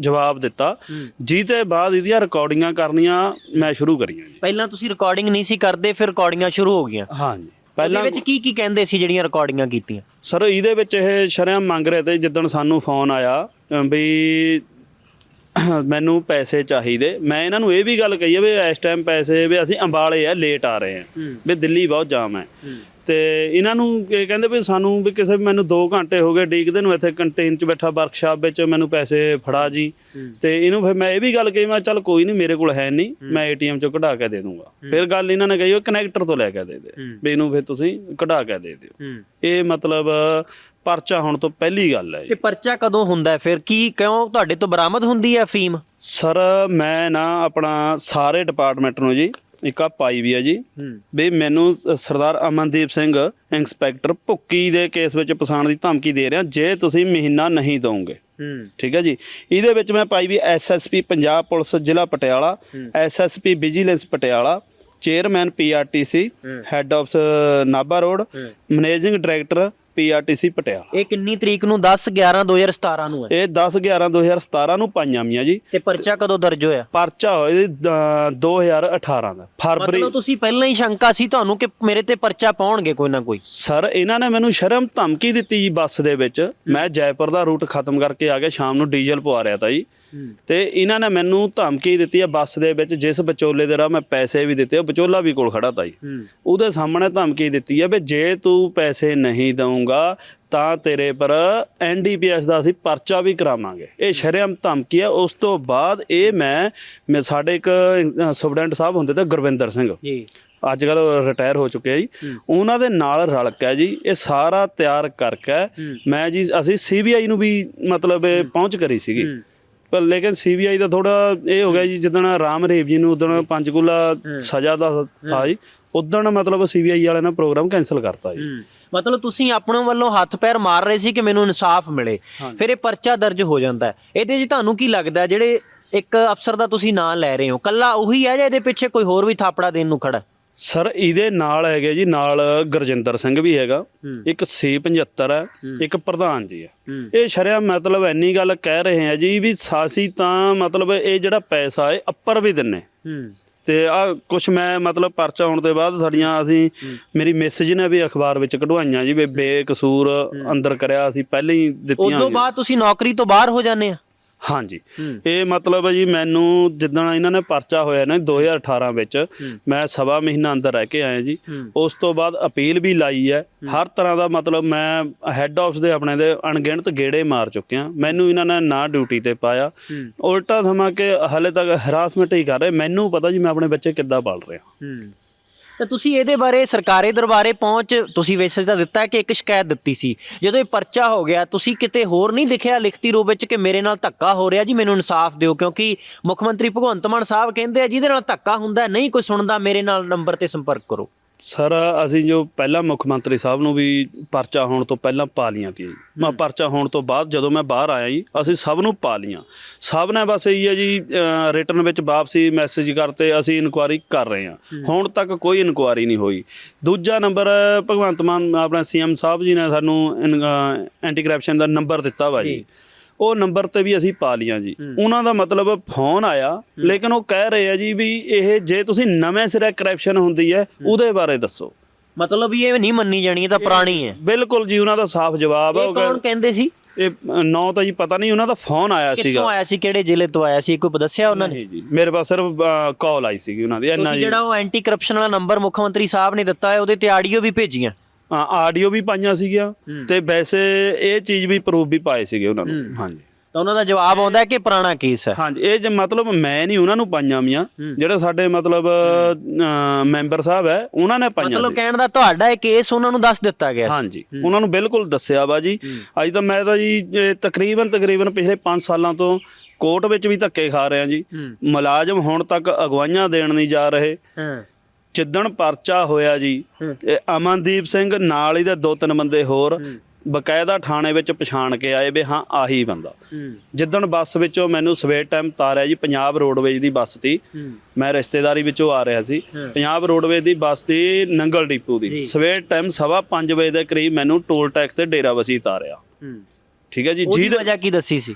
ਜਵਾਬ ਦਿੱਤਾ। ਜਿਹਦੇ ਬਾਅਦ ਇਹਦੀਆਂ ਰਿਕਾਰਡਿੰਗਾਂ ਕਰਨੀਆਂ ਮੈਂ ਸ਼ੁਰੂ ਕਰੀਆਂ ਪਹਿਲਾਂ ਤੁਸੀਂ ਰਿਕਾਰਡਿੰਗ ਨਹੀਂ ਸੀ ਕਰਦੇ ਫਿਰ ਰਿਕਾਰਡਿੰਗਾਂ ਸ਼ੁਰੂ ਹੋ ਗਈਆਂ। ਹਾਂਜੀ। ਪਹਿਲਾਂ ਵਿੱਚ ਕੀ ਕੀ ਕਹਿੰਦੇ ਸੀ ਜਿਹੜੀਆਂ ਰਿਕਾਰਡਿੰਗਾਂ ਕੀਤੀਆਂ? ਸਰ ਇਹਦੇ ਵਿੱਚ ਇਹ ਸ਼ਰਮ ਮੰਗ ਰਹੇ ਤੇ ਜਿੱਦਣ ਸਾਨੂੰ ਫੋਨ ਆਇਆ ਵੀ ਮੈਨੂੰ ਪੈਸੇ ਚਾਹੀਦੇ। ਮੈਂ ਇਹਨਾਂ ਨੂੰ ਇਹ ਵੀ ਗੱਲ ਕਹੀ ਹੈ ਵੀ ਇਸ ਟਾਈਮ ਪੈਸੇ ਵੀ ਅਸੀਂ ਅੰਬਾਲੇ ਆ ਲੇਟ ਆ ਰਹੇ ਆ। ਵੀ ਦਿੱਲੀ ਬਹੁਤ ਜਾਮ ਹੈ। ਤੇ ਇਹਨਾਂ ਨੂੰ ਇਹ ਕਹਿੰਦੇ ਵੀ ਸਾਨੂੰ ਵੀ ਕਿਸੇ ਮੈਨੂੰ 2 ਘੰਟੇ ਹੋ ਗਏ ਡੀਕਦੇ ਨੂੰ ਇੱਥੇ ਕੰਟੇਨ 'ਚ ਬੈਠਾ ਵਰਕਸ਼ਾਪ ਵਿੱਚ ਮੈਨੂੰ ਪੈਸੇ ਫੜਾ ਜੀ। ਤੇ ਇਹਨੂੰ ਫਿਰ ਮੈਂ ਇਹ ਵੀ ਗੱਲ ਕਹੀ ਮੈਂ ਚੱਲ ਕੋਈ ਨਹੀਂ ਮੇਰੇ ਕੋਲ ਹੈ ਨਹੀਂ ਮੈਂ ਏਟੀਐਮ 'ਚੋਂ ਕਢਾ ਕੇ ਦੇ ਦੂੰਗਾ। ਫਿਰ ਗੱਲ ਇਹਨਾਂ ਨੇ ਕਹੀ ਉਹ ਕਨੈਕਟਰ ਤੋਂ ਲੈ ਕੇ ਦੇ ਦੇ। ਵੀ ਇਹਨੂੰ ਫਿਰ ਤੁਸੀਂ ਕਢਾ ਕੇ ਦੇ ਦਿਓ। ਇਹ ਮਤਲਬ ਪਰਚਾ ਹੋਣ ਤੋਂ ਪਹਿਲੀ ਗੱਲ ਹੈ ਤੇ ਪਰਚਾ ਕਦੋਂ ਹੁੰਦਾ ਹੈ? ਫਿਰ ਕੀ ਕਿਉਂ ਤੁਹਾਡੇ ਤੋਂ ਬਰਾਮਦ ਹੁੰਦੀ ਹੈ ਫੀਮ? ਸਰ ਮੈਂ ਨਾ ਆਪਣਾ ਸਾਰੇ ਡਿਪਾਰਟਮੈਂਟ ਨੂੰ ਜੀ ਇੱਕ ਆ ਪਾਈ ਵੀ ਹੈ ਜੀ। ਹੂੰ। ਵੀ ਮੈਨੂੰ ਸ- ਸਰਦਾਰ ਅਮਨਦੀਪ ਸਿੰਘ ਇੰਸਪੈਕਟਰ ਭੁੱਕੀ ਦੇ ਕੇਸ ਵਿੱਚ ਫਸਾਉਣ ਦੀ ਧਮਕੀ ਦੇ ਰਿਹਾ ਜੇ ਤੁਸੀਂ ਮਹੀਨਾ ਨਹੀਂ ਦੋਗੇ ਹੂੰ। ਠੀਕ ਹੈ ਜੀ? ਇਹਦੇ ਵਿੱਚ ਮੈਂ ਪਾਈ ਵੀ ਐਸਐਸਪੀ ਪੰਜਾਬ ਪੁਲਿਸ ਜ਼ਿਲ੍ਹਾ Patiala SSP vigilance Patiala chairman PRTC head of Nabha road managing director PRTC Patiala. ਇਹ ਕਿੰਨੀ ਤਰੀਕ ਨੂੰ? 10 11 2017 ਨੂੰ ਹੈ। ਇਹ 10 11 2017 ਨੂੰ ਪਾਈਆਂ ਮੀਆਂ ਜੀ। ਤੇ ਪਰਚਾ ਕਦੋਂ ਦਰਜ ਹੋਇਆ? ਪਰਚਾ ਹੋਇਆ ਇਹਦੇ, ਅ, 2018 ਦਾ ਫਰਵਰੀ ਮਤਲਬ ਤੁਸੀਂ ਪਹਿਲਾਂ ਹੀ ਸ਼ੰਕਾ ਸੀ ਤੁਹਾਨੂੰ ਕਿ ਮੇਰੇ ਤੇ ਪਰਚਾ ਪਾਉਣਗੇ ਕੋਈ ਨਾ ਕੋਈ। ਸਰ ਇਹਨਾਂ ਨੇ ਮੈਨੂੰ ਸ਼ਰਮ ਧਮਕੀ ਦਿੱਤੀ ਜੀ ਬੱਸ ਦੇ ਵਿੱਚ। ਮੈਂ ਜੈਪੁਰ ਦਾ ਰੂਟ ਖਤਮ ਕਰਕੇ ਆ ਗਿਆ ਸ਼ਾਮ ਨੂੰ ਡੀਜ਼ਲ ਪਵਾ ਰਿਹਾ ਤਾ ਜੀ। ਤੇ ਇਹਨਾਂ ਨੇ ਮੈਨੂੰ ਧਮਕੀ ਦਿੱਤੀ ਹੈ ਬੱਸ ਦੇ ਵਿੱਚ ਜਿਸ ਵਿਚੋਲੇ ਦੇ ਰਾਹ ਮੈਂ ਪੈਸੇ ਵੀ ਦਿੱਤੇ ਉਹ ਵਿਚੋਲਾ ਵੀ ਕੋਲ ਖੜਾ ਤਾ ਜੀ ਉਹਦੇ ਸਾਹਮਣੇ ਧਮਕੀ ਦਿੱਤੀ ਹੈ ਵੀ ਜੇ ਤੂੰ ਪੈਸੇ ਨਹੀਂ ਦਊਂਗਾ ਤਾਂ ਤੇਰੇ ਪਰ ਐਨਡੀਪੀਐਸ ਦਾ ਅਸੀਂ ਪਰਚਾ ਵੀ ਕਰਾਵਾਂਗੇ। ਇਹ ਸ਼ਰਮ ਧਮਕੀ ਹੈ ਉਸ ਤੋਂ ਬਾਅਦ ਇਹ ਮੈਂ ਮੈਂ ਸਾਡੇ ਇੱਕ ਸੁਪਰਡੈਂਟ ਸਾਹਿਬ ਹੁੰਦੇ ਤੇ ਗੁਰਵਿੰਦਰ ਸਿੰਘ। ਜੀ। ਅੱਜ ਕੱਲ ਰਿਟਾਇਰ ਹੋ ਚੁੱਕੇ ਆ ਜੀ। ਉਹਨਾਂ ਦੇ ਨਾਲ ਰਲ ਕੇ ਜੀ ਇਹ ਸਾਰਾ ਤਿਆਰ ਕਰਕੇ ਮੈਂ ਜੀ ਅਸੀਂ ਸੀਬੀਆਈ ਨੂੰ ਵੀ ਮਤਲਬ ਪਹੁੰਚ ਕਰੀ ਸੀਗੀ। ਪਰ ਲੇਕਿਨ ਸੀਬੀਆਈ ਦਾ ਥੋੜਾ ਇਹ ਹੋ ਗਿਆ ਜੀ ਜਿੱਦਣ ਰਾਮ ਰੇਵ ਜੀ ਨੂੰ ਉਦਣ ਪੰਚਕੂਲਾ ਸਜ਼ਾ ਦਾ ਥਾ ਜੀ ਉਦਣ ਮਤਲਬ ਸੀਬੀਆਈ ਵਾਲਿਆਂ ਨੇ ਪ੍ਰੋਗਰਾਮ ਕੈਨਸਲ ਕਰਤਾ ਜੀ। ਮਤਲਬ ਤੁਸੀਂ ਆਪਣੇ ਵੱਲੋਂ ਹੱਥ ਪੈਰ ਮਾਰ ਰਹੇ ਸੀ ਕਿ ਮੈਨੂੰ ਇਨਸਾਫ ਮਿਲੇ। ਫਿਰ ਇਹ ਪਰਚਾ ਦਰਜ ਹੋ ਜਾਂਦਾ ਹੈ। ਇਹਦੇ 'ਚ ਤੁਹਾਨੂੰ ਕੀ ਲੱਗਦਾ ਜਿਹੜੇ ਇੱਕ ਅਫਸਰ ਦਾ ਤੁਸੀਂ ਨਾਂ ਲੈ ਰਹੇ ਹੋ ਕੱਲਾ ਉਹੀ ਹੈ ਜਾਂ ਇਹਦੇ ਪਿੱਛੇ ਕੋਈ ਹੋਰ ਵੀ ਥਾਪੜਾ ਦੇਣ ਨੂੰ ਖੜਾ? ਸਰ ਇਹਦੇ ਨਾਲ ਹੈਗੇ ਜੀ ਨਾਲ ਗੁਰਜਿੰਦਰ ਸਿੰਘ ਵੀ ਹੈਗਾ। ਇੱਕ C75 ਹੈ ਇੱਕ ਪ੍ਰਧਾਨ ਜੀ ਹੈ। ਇਹ ਸ਼ਰਿਆ ਮਤਲਬ ਇੰਨੀ ਗੱਲ ਕਹਿ ਰਹੇ ਆ ਜੀ ਵੀ ਸਾਸੀ ਤਾਂ ਮਤਲਬ ਇਹ ਜਿਹੜਾ ਪੈਸਾ ਹੈ ਅੱਪਰ ਵੀ ਦਿੰਨੇ। ਤੇ ਆ ਕੁਛ ਮੈਂ ਮਤਲਬ ਪਰਚਾ ਹੋਣ ਤੋਂ ਬਾਅਦ ਸਾਡੀਆਂ ਅਸੀਂ ਮੇਰੀ ਮੈਸੇਜ ਨੇ ਵੀ ਅਖਬਾਰ ਵਿੱਚ ਕਢਵਾਈਆਂ ਜੀ ਬੇਕਸੂਰ ਅੰਦਰ ਕਰਿਆ ਅਸੀਂ ਪਹਿਲਾਂ ਹੀ ਦਿੱਤੀਆਂ ਉਦੋਂ ਬਾਅਦ ਤੁਸੀਂ ਨੌਕਰੀ ਤੋਂ ਬਾਹਰ ਹੋ ਜਾਂਦੇ ਆ। ਹਾਂਜੀ। ਇਹ ਮਤਲਬ ਜੀ ਮੈਨੂੰ ਜਿੱਦਣ ਇਹਨਾਂ ਨੇ ਪਰਚਾ ਹੋਇਆ ਨਾ 2018 ਵਿੱਚ ਮੈਂ ਸਵਾ ਮਹੀਨਾ ਅੰਦਰ ਰਹਿ ਕੇ ਆਇਆ ਜੀ। ਉਸ ਤੋਂ ਬਾਅਦ ਅਪੀਲ ਵੀ ਲਾਈ ਹੈ। ਹਰ ਤਰ੍ਹਾਂ ਦਾ ਮਤਲਬ ਮੈਂ ਹੈੱਡ ਆਫਿਸ ਦੇ ਆਪਣੇ ਦੇ ਅਣਗਿਣਤ ਗੇੜੇ ਮਾਰ ਚੁੱਕਿਆ। ਮੈਨੂੰ ਇਹਨਾਂ ਨੇ ਨਾ ਡਿਊਟੀ ਤੇ ਪਾਇਆ। ਉਲਟਾ ਸਮਾਂ ਕਿ ਹਲੇ ਤੱਕ ਹਰਾਸਮੈਂਟ ਹੀ ਕਰ ਰਹੇ। ਮੈਨੂੰ ਪਤਾ ਜੀ ਮੈਂ ਆਪਣੇ ਬੱਚੇ ਕਿੱਦਾਂ ਪਾਲ ਰਿਹਾ। ਤਾਂ ਤੁਸੀਂ ਇਹਦੇ ਬਾਰੇ ਸਰਕਾਰੀ ਦਰਬਾਰੇ ਪਹੁੰਚ ਤੁਸੀਂ ਵੈਸੇ ਤਾਂ ਦਿੱਤਾ ਕਿ ਇੱਕ ਸ਼ਿਕਾਇਤ ਦਿੱਤੀ ਸੀ। ਜਦੋਂ ਇਹ ਪਰਚਾ ਹੋ ਗਿਆ, ਤੁਸੀਂ ਕਿਤੇ ਹੋਰ ਨਹੀਂ ਲਿਖਿਆ ਲਿਖਤੀ ਰੂਪ ਵਿੱਚ ਕਿ ਮੇਰੇ ਨਾਲ ਧੱਕਾ ਹੋ ਰਿਹਾ? ਜੀ, ਮੈਨੂੰ ਇਨਸਾਫ ਦਿਓ, ਕਿਉਂਕਿ ਮੁੱਖ ਮੰਤਰੀ ਭਗਵੰਤ ਮਾਨ ਸਾਹਿਬ ਕਹਿੰਦੇ ਆ, ਜਿਹਦੇ ਨਾਲ ਧੱਕਾ ਹੁੰਦਾ ਨਹੀਂ, ਕੋਈ ਸੁਣਦਾ, ਮੇਰੇ ਨਾਲ ਨੰਬਰ ਤੇ ਸੰਪਰਕ ਕਰੋ। ਸਰ ਅਸੀਂ ਜੋ ਪਹਿਲਾਂ ਮੁੱਖ ਮੰਤਰੀ ਸਾਹਿਬ ਨੂੰ ਵੀ ਪਰਚਾ ਹੋਣ ਤੋਂ ਪਹਿਲਾਂ ਪਾ ਲੀਆਂ ਸੀ। ਮੈਂ ਪਰਚਾ ਹੋਣ ਤੋਂ ਬਾਅਦ ਜਦੋਂ ਮੈਂ ਬਾਹਰ ਆਇਆ ਜੀ ਅਸੀਂ ਸਭ ਨੂੰ ਪਾ ਲੀਆਂ ਸਭ ਨੇ ਬਸ ਇਹੀ ਹੈ ਜੀ ਰਿਟਰਨ ਵਿੱਚ ਵਾਪਸੀ ਮੈਸੇਜ ਕਰਤੇ ਅਸੀਂ ਇਨਕੁਆਰੀ ਕਰ ਰਹੇ ਹਾਂ। ਹੁਣ ਤੱਕ ਕੋਈ ਇਨਕੁਆਰੀ ਨਹੀਂ ਹੋਈ। ਦੂਜਾ ਨੰਬਰ ਭਗਵੰਤ ਮਾਨ ਆਪਣਾ ਸੀਐਮ ਸਾਹਿਬ ਜੀ ਨੇ ਸਾਨੂੰ ਐਂਟੀ ਕਰਪਸ਼ਨ ਦਾ ਨੰਬਰ ਦਿੱਤਾ ਵਾ ਜੀ। ਉਹ ਨੰਬਰ ਤੇ ਵੀ ਅਸੀਂ ਪਾ ਲੀਆਂ ਜੀ। ਉਹਨਾਂ ਦਾ ਮਤਲਬ ਫੋਨ ਆਇਆ ਲੇਕਿਨ ਉਹ ਕਹਿ ਰਹੇ ਆ ਜੀ ਵੀ ਇਹ ਜੇ ਤੁਸੀਂ ਨਵੇਂ ਸਿਰੇ ਕਰਪਸ਼ਨ ਹੁੰਦੀ ਹੈ ਉਹਦੇ ਬਾਰੇ ਦੱਸੋ। ਮਤਲਬ ਇਹ ਨਹੀਂ ਮੰਨੀ ਜਾਣੀ ਇਹ ਤਾਂ ਪੁਰਾਣੀ ਹੈ। ਬਿਲਕੁਲ ਜੀ ਉਹਨਾਂ ਦਾ ਸਾਫ਼ ਜਵਾਬ ਹੈ ਉਹ ਕੌਣ ਕਹਿੰਦੇ ਸੀ? ਇਹ ਨਾਂ ਤਾਂ ਜੀ ਪਤਾ ਨਹੀਂ ਉਹਨਾਂ ਦਾ ਫੋਨ ਆਇਆ ਕਿੱਥੋਂ ਸੀਗਾ। ਆਇਆ ਸੀ ਕਿਹੜੇ ਜ਼ਿਲ੍ਹੇ ਤੋਂ ਆਇਆ ਸੀ ਕੋਈ ਦੱਸਿਆ ਉਹਨਾਂ ਨੇ? ਜੀ ਮੇਰੇ ਪਾਸ ਸਿਰਫ ਕਾਲ ਆਈ ਸੀਗੀ ਉਹਨਾਂ ਦੀ ਇੰਨਾ ਜੀ। ਜਿਹੜਾ ਉਹ ਐਂਟੀ ਕਰਪਸ਼ਨ ਵਾਲਾ ਨੰਬਰ ਮੁੱਖ ਮੰਤਰੀ ਸਾਹਿਬ ਨੇ ਦਿੱਤਾ ਹੈ ਉਹਦੇ ਤੇ ਆਡੀਓ ਵੀ ਭੇਜੀਆਂ। ਆਡੀਓ ਵੀ ਪਾਈਆਂ ਸੀਗੀਆਂ ਤੇ ਵੈਸੇ ਇਹ ਚੀਜ਼ ਵੀ ਪ੍ਰੂਫ ਵੀ ਪਾਏ ਸੀਗੇ ਉਹਨਾਂ ਨੂੰ। ਹਾਂਜੀ। ਤਾਂ ਉਹਨਾਂ ਦਾ ਜਵਾਬ ਆਉਂਦਾ ਕਿ ਪੁਰਾਣਾ ਕੇਸ ਹੈ ਹਾਂਜੀ ਇਹ ਜੇ ਮਤਲਬ ਮੈਂ ਨਹੀਂ ਉਹਨਾਂ ਨੂੰ ਪਾਈਆਂ ਮੀਆਂ ਜਿਹੜੇ ਸਾਡੇ ਮਤਲਬ ਮੈਂਬਰ ਸਾਹਿਬ ਹੈ ਉਹਨਾਂ ਨੇ ਪਾਈਆਂ ਮਤਲਬ। ਕਹਿਣ ਦਾ ਤੁਹਾਡਾ ਇਹ ਕੇਸ ਉਹਨਾਂ ਨੂੰ ਦੱਸ ਦਿੱਤਾ ਗਿਆ। ਹਾਂਜੀ ਉਹਨਾਂ ਨੂੰ ਬਿਲਕੁਲ ਦੱਸਿਆ ਵਾ ਜੀ। ਅੱਜ ਤਾਂ ਮੈਂ ਤਾਂ ਜੀ ਤਕਰੀਬਨ ਤਕਰੀਬਨ ਪਿਛਲੇ 5 ਸਾਲਾਂ ਤੋਂ ਕੋਰਟ ਵਿੱਚ ਵੀ ਧੱਕੇ ਖਾ ਰਿਹਾ ਜੀ। ਮੁਲਾਜ਼ਮ ਹੁਣ ਤੱਕ ਅਗਵਾਈਆਂ ਦੇਣ ਨਹੀਂ ਜਾ ਰਹੇ। ਹਾਂ। ਜਿੱਦਣ ਪਰਚਾ ਹੋਇਆ ਜੀ ਇਹ ਅਮਨਦੀਪ ਸਿੰਘ ਨਾਲ ਹੀ ਦੇ ਦੋ ਤਿੰਨ ਬੰਦੇ ਹੋਰ ਬਕਾਇਦਾ ਥਾਣੇ ਵਿੱਚ ਪਛਾਣ ਕੇ ਆਏ ਵੀ ਹਾਂ ਆਹੀ ਬੰਦਾ। ਜਿੱਦਣ ਬੱਸ ਵਿੱਚੋਂ ਮੈਨੂੰ ਸਵੇਰ ਟਾਈਮ ਤਾਰਿਆ ਜੀ ਪੰਜਾਬ ਰੋਡਵੇਜ ਦੀ ਬੱਸ ਤੀ ਮੈਂ ਰਿਸ਼ਤੇਦਾਰੀ ਵਿੱਚੋਂ ਆ ਰਿਹਾ ਸੀ। ਪੰਜਾਬ ਰੋਡਵੇਜ ਦੀ ਬੱਸ ਤੀ ਨੰਗਲ ਡਿਪੂ ਦੀ। ਸਵੇਰ ਟਾਈਮ ਸਵਾ 5 ਵਜੇ ਦੇ ਕਰੀਬ ਮੈਨੂੰ ਟੋਲ ਟੈਕਸ ਤੇ ਡੇਰਾਬੱਸੀ ਤਾਰਿਆ। ਠੀਕ ਹੈ ਜੀ ਵਜ੍ਹਾ ਕੀ ਦੱਸੀ ਸੀ?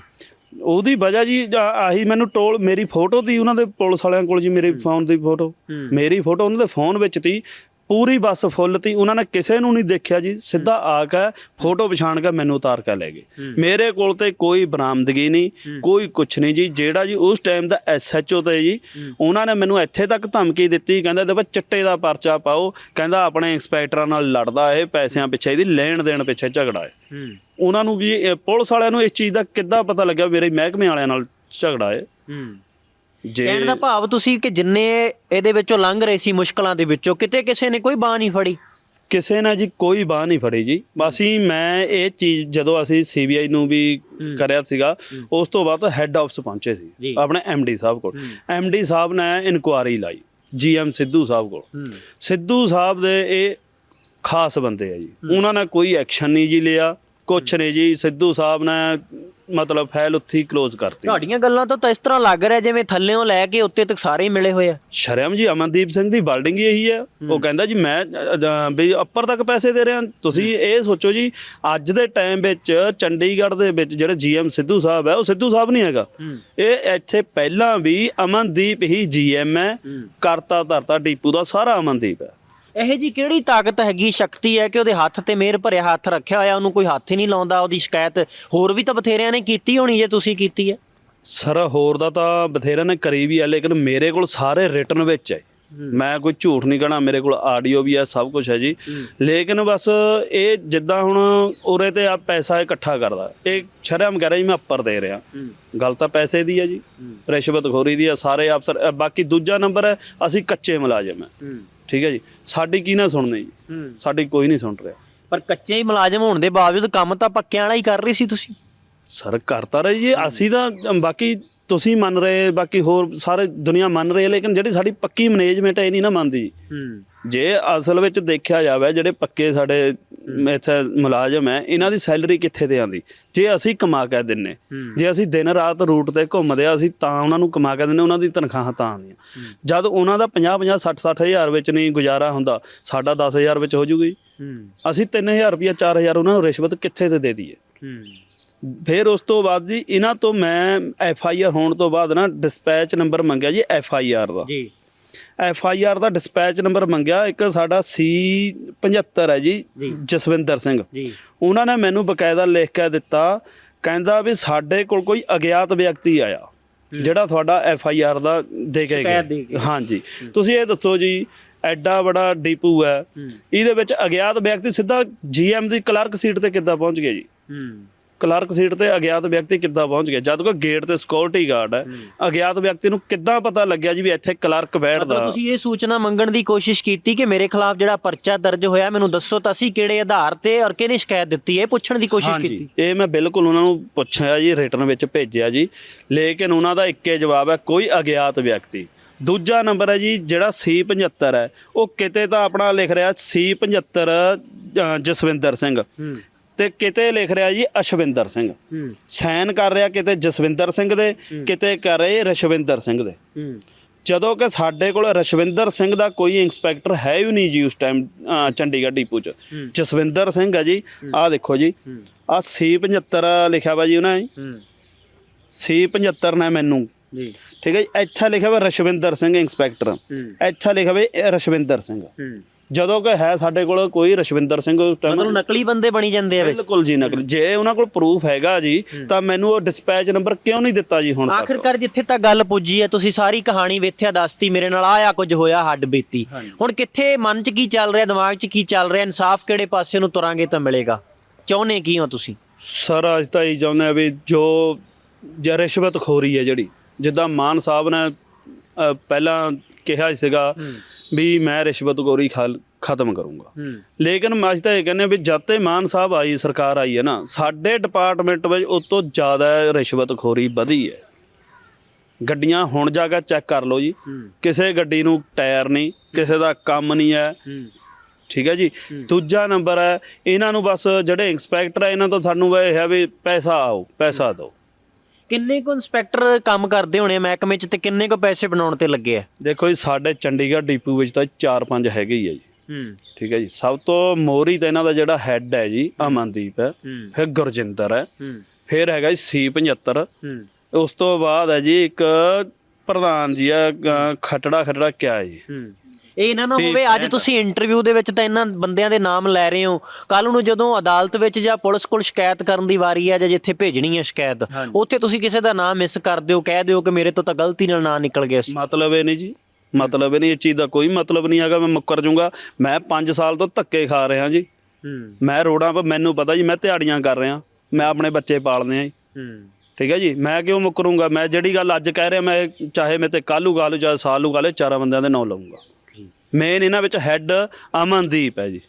ਉਹਦੀ ਵਜ੍ਹਾ ਜੀ ਆ- ਆਹੀ ਮੈਨੂੰ ਟੋਲ ਮੇਰੀ ਫੋਟੋ ਤੀ ਉਹਨਾਂ ਦੇ ਪੁਲਿਸ ਵਾਲਿਆਂ ਕੋਲ ਜੀ ਮੇਰੇ ਫੋਨ ਦੀ ਫੋਟੋ। ਮੇਰੀ ਫੋਟੋ ਉਹਨਾਂ ਦੇ ਫੋਨ ਵਿੱਚ ਤੀ। ਪੂਰੀ ਬੱਸ ਫੁੱਲ ਤੀ ਉਹਨਾਂ ਨੇ ਕਿਸੇ ਨੂੰ ਨਹੀਂ ਦੇਖਿਆ ਜੀ ਸਿੱਧਾ ਆ ਕੇ ਫੋਟੋ ਪਛਾਣ ਕੇ ਮੈਨੂੰ ਉਤਾਰ ਕੇ ਲੈ ਗਏ। ਮੇਰੇ ਕੋਲ ਤੇ ਕੋਈ ਬਰਾਮਦਗੀ ਨਹੀਂ ਕੋਈ ਕੁਛ ਨਹੀਂ ਜੀ ਜਿਹੜਾ ਜੀ ਉਸ ਟਾਈਮ ਦਾ ਐਸਐਚਓ ਤੇ ਜੀ ਉਹਨਾਂ ਨੇ ਮੈਨੂੰ ਇੱਥੇ ਤੱਕ ਧਮਕੀ ਦਿੱਤੀ ਕਹਿੰਦਾ ਦੇਖੋ ਚਿੱਟੇ ਦਾ ਪਰਚਾ ਪਾਓ ਕਹਿੰਦਾ ਆਪਣੇ ਇੰਸਪੈਕਟਰਾਂ ਨਾਲ ਲੜਦਾ ਇਹ ਪੈਸਿਆਂ ਪਿੱਛੇ ਇਹਦੀ ਲੈਣ ਦੇਣ ਪਿੱਛੇ ਝਗੜਾ ਹੈ। ਉਹਨਾਂ ਨੂੰ ਵੀ ਪੁਲਿਸ ਵਾਲਿਆਂ ਨੂੰ ਇਸ ਚੀਜ਼ ਦਾ ਕਿੱਦਾਂ ਪਤਾ ਲੱਗਿਆ ਮੇਰੇ ਮਹਿਕਮੇ ਵਾਲਿਆਂ ਨਾਲ ਝਗੜਾ ਹੈ। ਜੇ ਕਹਿਣ ਦਾ ਭਾਵ ਤੁਸੀਂ ਕਿ ਜਿੰਨੇ ਇਹਦੇ ਵਿੱਚੋਂ ਲੰਘ ਰਹੇ ਸੀ ਮੁਸ਼ਕਲਾਂ ਦੇ ਵਿੱਚੋਂ ਕਿਤੇ ਕਿਸੇ ਨੇ ਕੋਈ ਬਾਹ ਨਹੀਂ ਫੜੀ। ਕਿਸੇ ਨੇ ਜੀ ਕੋਈ ਬਾਹ ਨਹੀਂ ਫੜੀ ਜੀ। ਅਸੀਂ ਮੈਂ ਇਹ ਚੀਜ਼ ਜਦੋਂ ਅਸੀਂ ਸੀਬੀਆਈ ਨੂੰ ਵੀ ਕਰਿਆ ਸੀਗਾ ਉਸ ਤੋਂ ਬਾਅਦ ਹੈੱਡ ਆਫਿਸ ਪਹੁੰਚੇ। ਸੀ ਆਪਣੇ ਐਮਡੀ ਸਾਹਿਬ ਕੋਲ। ਐਮਡੀ ਸਾਹਿਬ ਨੇ ਇਨਕੁਆਰੀ ਲਾਈ ਜੀਐਮ ਸਿੱਧੂ ਸਾਹਿਬ ਕੋਲ। ਸਿੱਧੂ ਸਾਹਿਬ ਦੇ ਇਹ ਖਾਸ ਬੰਦੇ ਆ ਜੀ। ਉਹਨਾਂ ਨੇ ਕੋਈ ਐਕਸ਼ਨ ਨਹੀਂ ਜੀ ਲਿਆ। ਕੁਛ ਨਹੀਂ ਜੀ ਸਿੱਧੂ ਸਾਹਿਬ ਨੇ ਮਤਲਬ ਫਾਈਲ ਉੱਥੇ ਹੀ ਕਲੋਜ਼ ਕਰਤੀ। ਤੁਹਾਡੀਆਂ ਗੱਲਾਂ ਤੋਂ ਤਾਂ ਇਸ ਤਰ੍ਹਾਂ ਲੱਗ ਰਿਹਾ ਜਿਵੇਂ ਥੱਲੇੋਂ ਲੈ ਕੇ ਉੱਤੇ ਤੱਕ ਸਾਰੇ ਹੀ ਮਿਲੇ ਹੋਏ ਆ। ਸ਼ਰਮ ਜੀ ਅਮਨਦੀਪ ਸਿੰਘ ਦੀ ਹੀ ਇਹੀ ਹੈ। ਉਹ ਕਹਿੰਦਾ ਜੀ ਮੈਂ ਅ, ਵੀ ਉੱਪਰ ਤੱਕ ਪੈਸੇ ਦੇ ਰਿਹਾ। ਤੁਸੀਂ ਇਹ ਸੋਚੋ ਜੀ ਅੱਜ ਦੇ ਟਾਈਮ ਵਿੱਚ ਚੰਡੀਗੜ੍ਹ ਦੇ ਵਿੱਚ ਜਿਹੜੇ ਜੀਐਮ ਸਿੱਧੂ ਸਾਹਿਬ ਹੈ ਉਹ ਸਿੱਧੂ ਸਾਹਿਬ ਨਹੀਂ ਹੈਗਾ। ਇਹ ਇੱਥੇ ਪਹਿਲਾਂ ਵੀ ਅਮਨਦੀਪ ਹੀ ਜੀਐਮ ਹੈ। ਕਰਤਾ ਧਰਤਾ ਡੀਪੂ ਦਾ ਸਾਰਾ ਅਮਨਦੀਪ ਹੈ। ਇਹ ਜੀ ਕਿਹੜੀ ਤਾਕਤ ਹੈਗੀ? ਸ਼ਕਤੀ ਹੈ ਕਿ ਉਹਦੇ ਹੱਥ ਤੇ ਮਿਹਰ ਭਰਿਆ ਹੱਥ ਰੱਖਿਆ ਹੋਇਆ ਉਹਨੂੰ ਕੋਈ ਹੱਥ ਹੀ ਨਹੀਂ ਲਾਉਂਦਾ ਉਹਦੀ ਸ਼ਿਕਾਇਤ ਹੋਰ ਵੀ ਤਾਂ ਬਥੇਰਿਆਂ ਨੇ ਕੀਤੀ ਹੋਣੀ ਜੇ ਤੁਸੀਂ ਕੀਤੀ ਹੈ? ਸਰ ਹੋਰ ਦਾ ਤਾਂ ਬਥੇਰਾ ਨੇ ਕਰੀ ਵੀ ਹੈ ਲੇਕਿਨ ਮੇਰੇ ਕੋਲ ਸਾਰੇ ਰਿਟਰਨ ਵਿੱਚ ਹੈ। ਮੈਂ ਕੋਈ ਝੂਠ ਨਹੀਂ ਕਹਣਾ ਮੇਰੇ ਕੋਲ ਆਡੀਓ ਵੀ ਹੈ ਸਭ ਕੁਝ ਹੈ ਜੀ। ਲੇਕਿਨ ਬਸ ਇਹ ਜਿੱਦਾਂ ਹੁਣ ਉਰੇ ਤੇ ਆ ਪੈਸਾ ਇਕੱਠਾ ਕਰਦਾ ਇਹ ਸ਼ਰਮ ਕਹਿ ਰਿਹਾ ਜੀ ਮੈਂ ਉੱਪਰ ਦੇ ਰਿਹਾ। ਗੱਲ ਤਾਂ ਪੈਸੇ ਦੀ ਹੈ ਜੀ ਰਿਸ਼ਵਤਖੋਰੀ ਦੀ ਹੈ ਸਾਰੇ ਅਫਸਰ ਬਾਕੀ ਦੂਜਾ ਨੰਬਰ ਹੈ ਅਸੀਂ ਕੱਚੇ ਮੁਲਾਜ਼ਮ ਹੈ। ਠੀਕ ਹੈ ਜੀ? ਸਾਡੀ ਕੀ ਨਾ ਸੁਣਨੇ? ਜੀ ਸਾਡੀ ਕੋਈ ਨਹੀਂ ਸੁਣ ਰਿਹਾ। ਪਰ ਕੱਚੇ ਹੀ ਮੁਲਾਜ਼ਮ ਹੋਣ ਦੇ ਬਾਵਜੂਦ ਕੰਮ ਤਾਂ ਪੱਕਿਆਂ ਵਾਲਾ ਹੀ ਕਰ ਰਹੀ ਸੀ ਤੁਸੀਂ। ਸਰ ਕਰਤਾ ਰਹੇ ਜੀ। ਅਸੀਂ ਤਾਂ ਬਾਕੀ ਤੁਸੀਂ ਮੰਨ ਰਹੇ ਬਾਕੀ ਹੋਰ ਸਾਰੇ ਦੁਨੀਆ ਮੰਨ ਰਹੀ ਹੈ ਲੇਕਿਨ ਜਿਹੜੀ ਸਾਡੀ ਪੱਕੀ ਮੈਨੇਜਮੈਂਟ ਹੈ ਇਹ ਨਹੀਂ ਨਾ ਮੰਨਦੀ। ਜੇ ਅਸਲ ਵਿੱਚ ਦੇਖਿਆ ਜਾਵੇ ਜਿਹੜੇ ਪੱਕੇ ਸਾਡੇ ਇੱਥੇ ਮੁਲਾਜ਼ਮ ਹੈ ਇਹਨਾਂ ਦੀ ਸੈਲਰੀ ਕਿੱਥੇ ਤੇ ਆਂਦੀ ਜੇ ਅਸੀਂ ਕਮਾ ਕੇ ਦਿੰਨੇ ਜੇ ਅਸੀਂ ਦਿਨ ਰਾਤ ਰੂਟ ਤੇ ਘੁੰਮਦੇ ਆ ਅਸੀਂ ਤਾਂ ਉਹਨਾਂ ਨੂੰ ਕਮਾ ਕੇ ਦਿੰਨੇ ਉਹਨਾਂ ਦੀ ਤਨਖਾਹਾਂ ਤਾਂ ਆਉਂਦੀਆਂ। ਜਦ ਉਹਨਾਂ ਦਾ 50 50 60 60 ਹਜ਼ਾਰ ਵਿੱਚ ਨਹੀਂ ਗੁਜ਼ਾਰਾ ਹੁੰਦਾ ਸਾਡਾ 10000 ਵਿੱਚ ਹੋ ਜੂਗੀ। ਅਸੀਂ 3000 ਰੁਪਇਆ 4000 ਉਹਨਾਂ ਨੂੰ ਰਿਸ਼ਵਤ ਕਿੱਥੇ ਤੇ ਦੇ ਦਈਏ? ਫਿਰ ਉਸ ਤੋਂ ਬਾਅਦ ਜੀ ਇਹਨਾਂ ਤੋਂ ਮੈਂ ਐਫ ਆਈ ਆਰ ਹੋਣ ਤੋਂ ਬਾਅਦ ਨਾ ਡਿਸਪੈਚ ਨੰਬਰ ਮੰਗਿਆ ਜੀ ਐਫ ਆਈ ਆਰ ਦਾ। ਜੀ। ਐਫ ਆਈ ਆਰ ਦਾ ਡਿਸਪੈਚ ਨੰਬਰ ਮੰਗਿਆ ਇੱਕ ਸਾਡਾ ਸੀ 75 ਹੈ ਜੀ ਜੀ। ਜਸਵਿੰਦਰ ਸਿੰਘ। ਜੀ। ਉਹਨਾਂ ਨੇ ਮੈਨੂੰ ਬਕਾਇਦਾ ਲਿਖ ਕੇ ਦਿੱਤਾ ਕਹਿੰਦਾ ਵੀ ਸਾਡੇ ਕੋਲ ਕੋਈ ਅਗਿਆਤ ਵਿਅਕਤੀ ਆਇਆ ਜਿਹੜਾ ਤੁਹਾਡਾ ਐਫ ਆਈ ਆਰ ਦਾ ਦੇ ਕੇ ਗਿਆ। ਹਾਂਜੀ ਤੁਸੀਂ ਇਹ ਦੱਸੋ ਜੀ ਐਡਾ ਬੜਾ ਡੀਪੂ ਹੈ ਇਹਦੇ ਵਿੱਚ ਅਗਿਆਤ ਵਿਅਕਤੀ ਸਿੱਧਾ ਜੀਐਮ ਦੀ ਕਲਰਕ ਸੀਟ ਤੇ ਕਿੱਦਾਂ ਪਹੁੰਚ ਗਿਆ ਜੀ? ਹੂੰ। ਕਲਰਕ ਸੀਟ ਤੇ ਅਗਿਆਤ ਵਿਅਕਤੀ ਕਿੱਦਾਂ ਪਹੁੰਚ ਗਿਆ? ਜਦ ਕੋਈ ਗੇਟ ਤੇ ਸਿਕਿਉਰਿਟੀ ਗਾਰਡ ਹੈ ਅਗਿਆਤ ਵਿਅਕਤੀ ਨੂੰ ਕਿੱਦਾਂ ਪਤਾ ਲੱਗਿਆ ਜੀ ਵੀ ਇੱਥੇ ਕਲਰਕ ਬੈਠਦਾ? ਤੁਸੀਂ ਇਹ ਸੂਚਨਾ ਮੰਗਣ ਦੀ ਕੋਸ਼ਿਸ਼ ਕੀਤੀ ਕਿ ਮੇਰੇ ਖਿਲਾਫ ਜਿਹੜਾ ਪਰਚਾ ਦਰਜ ਹੋਇਆ ਮੈਨੂੰ ਦੱਸੋ ਤਾਂ ਅਸੀਂ ਕਿਹੜੇ ਆਧਾਰ ਤੇ ਔਰ ਕਿਹਨੇ ਸ਼ਿਕਾਇਤ ਦਿੱਤੀ ਹੈ? ਇਹ ਪੁੱਛਣ ਦੀ ਕੋਸ਼ਿਸ਼ ਹਾਂਜੀ। ਕੀਤੀ। ਇਹ ਮੈਂ ਬਿਲਕੁਲ ਉਹਨਾਂ ਨੂੰ ਪੁੱਛਿਆ ਜੀ ਰਿਟਰਨ ਵਿੱਚ ਭੇਜਿਆ ਜੀ। ਲੇਕਿਨ ਉਹਨਾਂ ਦਾ ਇੱਕੇ ਜਵਾਬ ਹੈ ਕੋਈ ਅਗਿਆਤ ਵਿਅਕਤੀ। ਦੂਜਾ ਨੰਬਰ ਹੈ ਜੀ ਜਿਹੜਾ C75 ਹੈ ਉਹ ਕਿਤੇ ਤਾਂ ਆਪਣਾ ਲਿਖ ਰਿਹਾ C75 ਅ, ਜਸਵਿੰਦਰ ਸਿੰਘ। ਹੂੰ। ਤੇ ਕਿਤੇ ਲਿਖ ਰਿਹਾ ਜੀ ਅਸ਼ਵਿੰਦਰ ਸਿੰਘ। ਸਾਈਨ ਕਰ ਰਿਹਾ ਕਿਤੇ ਜਸਵਿੰਦਰ ਸਿੰਘ ਦੇ ਕਿਤੇ ਕਰ ਰਹੇ ਰਸ਼ਵਿੰਦਰ ਸਿੰਘ ਦੇ। ਜਦੋਂ ਕਿ ਸਾਡੇ ਕੋਲ ਰਸ਼ਵਿੰਦਰ ਸਿੰਘ ਦਾ ਕੋਈ ਇੰਸਪੈਕਟਰ ਹੈ ਹੀ ਨਹੀਂ ਜੀ ਉਸ ਟਾਈਮ ਚੰਡੀਗੜ੍ਹ ਡਿਪੂ 'ਚ। ਜਸਵਿੰਦਰ ਸਿੰਘ ਹੈ ਜੀ ਆਹ ਦੇਖੋ ਜੀ ਆਹ C75 ਲਿਖਿਆ ਵਾ ਜੀ ਉਹਨਾਂ ਨੇ। ਹੂੰ। C75 ਨੇ ਮੈਨੂੰ। ਜੀ। ਠੀਕ ਹੈ ਜੀ ਇੱਥੇ ਲਿਖਿਆ ਵਾ ਰਸ਼ਵਿੰਦਰ ਸਿੰਘ ਇੰਸਪੈਕਟਰ। ਇੱਥੇ ਲਿਖਿਆ ਵਾ ਰਸ਼ਵਿੰਦਰ ਸਿੰਘ। ਜਦੋਂ ਕਿ ਹੈ ਸਾਡੇ ਕੋਲ ਕੋਈ ਰਸ਼ਵਿੰਦਰ ਸਿੰਘ ਉਸ ਮਤਲਬ ਨਕਲੀ ਬੰਦੇ ਬਣੀ ਜਾਂਦੇ ਆ ਵਿੱਚ ਬਿਲਕੁਲ ਜੀ ਨਕਲ। ਜੇ ਉਹਨਾਂ ਕੋਲ ਪ੍ਰੂਫ ਹੈਗਾ ਜੀ ਤਾਂ ਮੈਨੂੰ ਉਹ ਡਿਸਪੈਚ ਨੰਬਰ ਕਿਉਂ ਨਹੀਂ ਦਿੱਤਾ ਜੀ ਹੁਣ ਤੱਕ? ਆਖਿਰਕਾਰ ਜਿੱਥੇ ਤੱਕ ਗੱਲ ਪੁੱਜੀ ਹੈ ਤੁਸੀਂ ਸਾਰੀ ਕਹਾਣੀ ਵੇਥਿਆ ਦੱਸਤੀ ਮੇਰੇ ਨਾਲ ਆਇਆ ਕੁਝ ਹੋਇਆ ਹੱਡ ਬੀਤੀ। ਹੁਣ ਕਿੱਥੇ ਮਨ 'ਚ ਕੀ ਚੱਲ ਰਿਹਾ ਦਿਮਾਗ 'ਚ ਕੀ ਚੱਲ ਰਿਹਾ ਇਨਸਾਫ ਕਿਹੜੇ ਪਾਸੇ ਨੂੰ ਤੁਰਾਂਗੇ ਤਾਂ ਮਿਲੇਗਾ? ਚਾਹੁੰਦੇ ਕੀ ਹੋ ਤੁਸੀਂ? ਸਰ ਅੱਜ ਤਾਂ ਇਹ ਚਾਹੁੰਦੇ ਆ ਵੀ ਜੋ ਜਾਂ ਰਿਸ਼ਵਤਖੋਰੀ ਹੈ ਜਿਹੜੀ ਜਿੱਦਾਂ ਮਾਨ ਸਾਹਿਬ ਨੇ ਅ, ਪਹਿਲਾਂ ਕਿਹਾ ਸੀਗਾ ਵੀ ਮੈਂ ਰਿਸ਼ਵਤਖੋਰੀ ਖਲ- ਖਤਮ ਕਰੂੰਗਾ। ਲੇਕਿਨ ਮੈਂ ਅੱਜ ਤਾਂ ਇਹ ਕਹਿੰਦੇ ਵੀ ਜਦ ਤੇ ਮਾਨ ਸਾਹਿਬ ਆਈ ਸਰਕਾਰ ਆਈ ਹੈ ਨਾ ਸਾਡੇ ਡਿਪਾਰਟਮੈਂਟ ਵਿੱਚ ਉਸ ਤੋਂ ਜ਼ਿਆਦਾ ਰਿਸ਼ਵਤਖੋਰੀ ਵਧੀ ਹੈ। ਗੱਡੀਆਂ ਹੁਣ ਜਾ ਕੇ ਚੈੱਕ ਕਰ ਲਓ ਜੀ। ਕਿਸੇ ਗੱਡੀ ਨੂੰ ਟਾਇਰ ਨਹੀਂ ਕਿਸੇ ਦਾ ਕੰਮ ਨਹੀਂ ਹੈ। ਹੂੰ। ਠੀਕ ਹੈ ਜੀ। ਦੂਜਾ ਨੰਬਰ ਹੈ ਇਹਨਾਂ ਨੂੰ ਬਸ ਜਿਹੜੇ ਇੰਸਪੈਕਟਰ ਹੈ ਇਹਨਾਂ ਤੋਂ ਸਾਨੂੰ ਇਹ ਹੈ ਵੀ ਪੈਸਾ ਆਓ ਪੈਸਾ ਦਿਓ। ਕਿੰਨੇ ਕੁ ਇੰਸਪੈਕਟਰ ਕੰਮ ਕਰਦੇ ਹੋਣੇ ਆ ਮਹਿਕਮੇ 'ਚ ਤੇ ਕਿੰਨੇ ਕੁ ਪੈਸੇ ਬਣਾਉਣ ਤੇ ਲੱਗੇ ਆ? ਦੇਖੋ ਜੀ ਸਾਡੇ ਚੰਡੀਗੜ੍ਹ ਡਿਪੂ ਵਿੱਚ ਤਾਂ 4-5 ਹੈਗੇ ਹੀ ਹੈ ਜੀ। ਹੂੰ। ਠੀਕ ਹੈ ਜੀ ਸਭ ਤੋਂ ਮੋਹਰੀ ਤਾਂ ਇਹਨਾਂ ਦਾ ਜਿਹੜਾ ਹੈੱਡ ਹੈ ਜੀ ਅਮਨਦੀਪ ਹੈ ਹੂੰ। ਫਿਰ ਗੁਰਜਿੰਦਰ ਹੈ ਹੂੰ। ਫਿਰ ਹੈਗਾ ਜੀ C75 ਹੂੰ। ਉਸ ਤੋਂ ਬਾਅਦ ਹੈ ਜੀ ਇੱਕ ਪ੍ਰਧਾਨ ਜੀ ਆ ਅ, ਖਟੜਾ ਖਟੜਾ ਕਿਆ ਹੈ ਜੀ। ਹੂੰ। ਇਹ ਨਾ ਨਾ ਹੋਵੇ ਅੱਜ ਤੁਸੀਂ ਇੰਟਰਵਿਊ ਦੇ ਵਿੱਚ ਤਾਂ ਇਹਨਾਂ ਬੰਦਿਆਂ ਦੇ ਨਾਮ ਲੈ ਰਹੇ ਹੋ। ਕੱਲ ਨੂੰ ਜਦੋਂ ਅਦਾਲਤ ਵਿੱਚ ਜਾਂ ਪੁਲਿਸ ਕੋਲ ਸ਼ਿਕਾਇਤ ਕਰਨ ਦੀ ਵਾਰੀ ਹੈ ਜਾਂ ਜਿੱਥੇ ਭੇਜਣੀ ਹੈ ਸ਼ਿਕਾਇਤ ਉੱਥੇ ਤੁਸੀਂ ਕਿਸੇ ਦਾ ਨਾਮ ਮਿਸ ਕਰ ਦਿਓ ਕਹਿ ਦਿਓ ਕਿ ਮੇਰੇ ਤੋਂ ਤਾਂ ਗਲਤੀ ਨਾਲ ਨਾਂ ਨਿਕਲ ਗਿਆ ਸੀ। ਮਤਲਬ ਇਹ ਨਹੀਂ ਜੀ ਮਤਲਬ ਇਹ ਨਹੀਂ ਇਹ ਚੀਜ਼ ਦਾ ਕੋਈ ਮਤਲਬ ਨਹੀਂ ਹੈਗਾ ਮੈਂ ਮੁੱਕਰ ਜਾਊਂਗਾ। ਮੈਂ 5 ਸਾਲ ਤੋਂ ਧੱਕੇ ਖਾ ਰਿਹਾ ਜੀ। ਮੈਂ ਰੋਡਾਂ 'ਤੇ ਮੈਨੂੰ ਪਤਾ ਜੀ ਮੈਂ ਦਿਹਾੜੀਆਂ ਕਰ ਰਿਹਾ। ਮੈਂ ਆਪਣੇ ਬੱਚੇ ਪਾਲਨੇ ਆ ਜੀ। ਹੂੰ। ਠੀਕ ਹੈ ਜੀ ਮੈਂ ਕਿਉਂ ਮੁੱਕਰੂੰਗਾ? ਮੈਂ ਜਿਹੜੀ ਗੱਲ ਅੱਜ ਕਹਿ ਰਿਹਾ ਮੈਂ ਚਾਹੇ ਮੇਰੇ ਤੇ ਕੱਲ੍ਹ ਨੂੰ ਗੱਲ ਚਾਹੇ ਸਾਲ ਗੱਲ ਚਾਰਾਂ ਬੰਦਿਆਂ ਦੇ ਨਾਂ ਲਵਾਂਗਾ ਮੇਨ ਇਹਨਾਂ ਵਿੱਚ ਹੈੱਡ ਅਮਨਦੀਪ ਹੈ ਜੀ।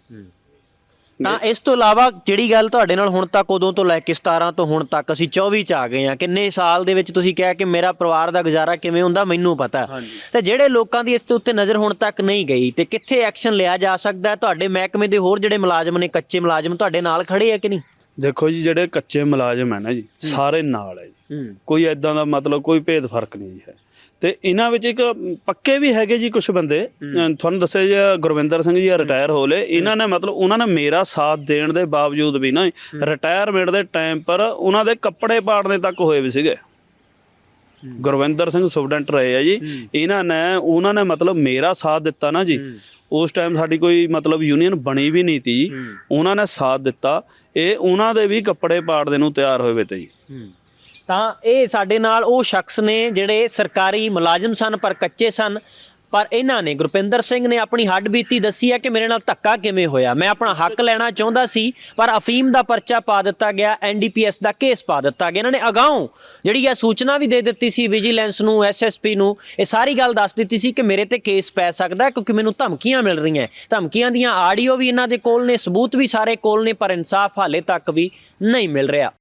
ਤਾਂ ਇਸ ਤੋਂ ਇਲਾਵਾ ਜਿਹੜੀ ਗੱਲ ਤੁਹਾਡੇ ਨਾਲ ਹੁਣ ਤੱਕ ਉਦੋਂ ਤੋਂ ਲੈ ਕੇ 17 ਤੋਂ ਹੁਣ ਤੱਕ ਅਸੀਂ 24 ਚ ਆ ਗਏ ਆ ਕਿੰਨੇ ਸਾਲ ਦੇ ਵਿੱਚ ਤੁਸੀਂ ਕਿਹਾ ਕਿ ਮੇਰਾ ਪਰਿਵਾਰ ਦਾ ਗੁਜ਼ਾਰਾ ਕਿਵੇਂ ਹੁੰਦਾ ਮੈਨੂੰ ਪਤਾ। ਤੇ ਜਿਹੜੇ ਲੋਕਾਂ ਦੀ ਇਸ ਦੇ ਉੱਤੇ ਨਜ਼ਰ ਹੁਣ ਤੱਕ ਨਹੀਂ ਗਈ ਤੇ ਕਿੱਥੇ ਐਕਸ਼ਨ ਲਿਆ ਜਾ ਸਕਦਾ ਹੈ? ਤੁਹਾਡੇ ਮਹਿਕਮੇ ਦੇ ਹੋਰ ਜਿਹੜੇ ਮੁਲਾਜ਼ਮ ਨੇ ਕੱਚੇ ਮੁਲਾਜ਼ਮ ਤੁਹਾਡੇ ਨਾਲ ਖੜੇ ਆ ਕਿ ਨਹੀਂ? ਦੇਖੋ ਜੀ ਜਿਹੜੇ ਕੱਚੇ ਮੁਲਾਜ਼ਮ ਹੈ ਨਾ ਜੀ ਸਾਰੇ ਨਾਲ ਹੈ ਜੀ। ਕੋਈ ਐਦਾਂ ਦਾ ਮਤਲਬ ਕੋਈ ਭੇਦ ਫ਼ਰਕ ਨਹੀਂ ਜੀ ਹੈ। ਤੇ ਇਹਨਾਂ ਵਿੱਚ ਇੱਕ ਪੱਕੇ ਵੀ ਹੈਗੇ ਜੀ ਕੁਝ ਬੰਦੇ। ਤੁਹਾਨੂੰ ਦੱਸਿਆ ਜੀ ਗੁਰਵਿੰਦਰ ਸਿੰਘ ਜੀ ਰਿਟਾਇਰ ਹੋ ਲਏ। ਇਹਨਾਂ ਨੇ ਮਤਲਬ ਉਹਨਾਂ ਨੇ ਮੇਰਾ ਸਾਥ ਦੇਣ ਦੇ ਬਾਵਜੂਦ ਵੀ ਨਾ ਰਿਟਾਇਰਮੈਂਟ ਦੇ ਟਾਈਮ ਪਰ ਉਹਨਾਂ ਦੇ ਕੱਪੜੇ ਪਾੜਨੇ ਤੱਕ ਹੋਏ ਵੀ ਸੀਗੇ। ਗੁਰਵਿੰਦਰ ਸਿੰਘ ਸੁਬਡੈਂਟ ਰਹੇ ਆ ਜੀ। ਇਹਨਾਂ ਨੇ ਉਹਨਾਂ ਨੇ ਮਤਲਬ ਮੇਰਾ ਸਾਥ ਦਿੱਤਾ ਨਾ ਜੀ। ਉਸ ਟਾਈਮ ਸਾਡੀ ਕੋਈ ਮਤਲਬ ਯੂਨੀਅਨ ਬਣੀ ਵੀ ਨਹੀਂ ਜੀ ਉਹਨਾਂ ਨੇ ਸਾਥ ਦਿੱਤਾ। ਇਹ ਉਹਨਾਂ ਦੇ ਵੀ ਕੱਪੜੇ ਪਾੜਦੇ ਨੂੰ ਤਿਆਰ ਹੋਏ ਵੇ ਤੇ ਜੀ। ਤਾਂ ਇਹ ਸਾਡੇ ਨਾਲ ਉਹ ਸ਼ਖਸ ਨੇ ਜਿਹੜੇ ਸਰਕਾਰੀ ਮੁਲਾਜ਼ਮ ਸਨ, ਪਰ ਕੱਚੇ ਸਨ। ਪਰ ਇਹਨਾਂ ਨੇ, ਗੁਰਪਿੰਦਰ ਸਿੰਘ ਨੇ ਆਪਣੀ ਹੱਡਬੀਤੀ ਦੱਸੀ ਹੈ ਕਿ ਮੇਰੇ ਨਾਲ ਧੱਕਾ ਕਿਵੇਂ ਹੋਇਆ। ਮੈਂ ਆਪਣਾ ਹੱਕ ਲੈਣਾ ਚਾਹੁੰਦਾ ਸੀ, ਪਰ ਅਫੀਮ ਦਾ ਪਰਚਾ ਪਾ ਦਿੱਤਾ ਗਿਆ ਐਨਡੀਪੀਐਸ ਦਾ ਕੇਸ ਪਾ ਦਿੱਤਾ ਗਿਆ। ਇਹਨਾਂ ਨੇ ਅਗਾਉਂ ਜਿਹੜੀ ਇਹ ਸੂਚਨਾ ਵੀ ਦੇ ਦਿੱਤੀ ਸੀ, ਵਿਜੀਲੈਂਸ ਨੂੰ ਐਸਐਸਪੀ ਨੂੰ, ਇਹ ਸਾਰੀ ਗੱਲ ਦੱਸ ਦਿੱਤੀ ਸੀ ਕਿ ਮੇਰੇ ਤੇ ਕੇਸ ਪੈ ਸਕਦਾ ਕਿਉਂਕਿ ਮੈਨੂੰ ਧਮਕੀਆਂ ਮਿਲ ਰਹੀਆਂ ਧਮਕੀਆਂ ਦੀਆਂ ਆਡੀਓ ਵੀ ਇਹਨਾਂ ਦੇ ਕੋਲ ਨੇ, ਸਬੂਤ ਵੀ ਸਾਰੇ ਕੋਲ ਨੇ, ਪਰ ਇਨਸਾਫ ਹਾਲੇ ਤੱਕ ਵੀ ਨਹੀਂ ਮਿਲ ਰਿਹਾ।